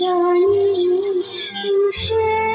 着你如春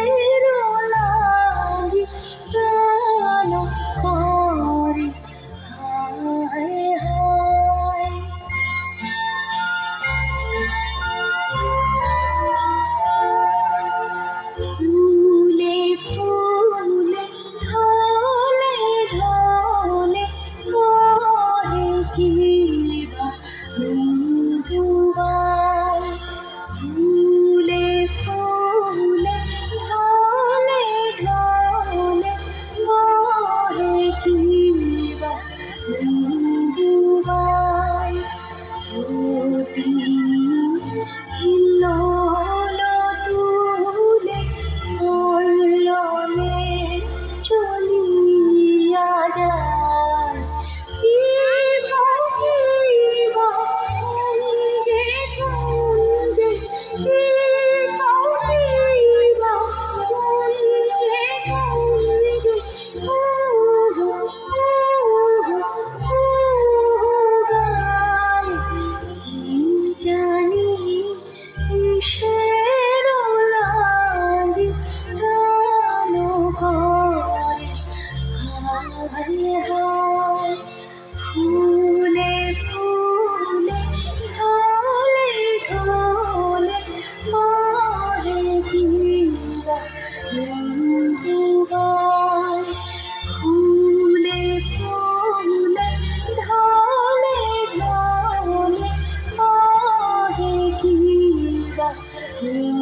一半。হরে হরে ফুলে ফুলে ঢোলে ঢোলে মরে দিবা মৃদুবাই ফুলে ফুলে ঢোলে ঢোলে মরে দিবা মৃদু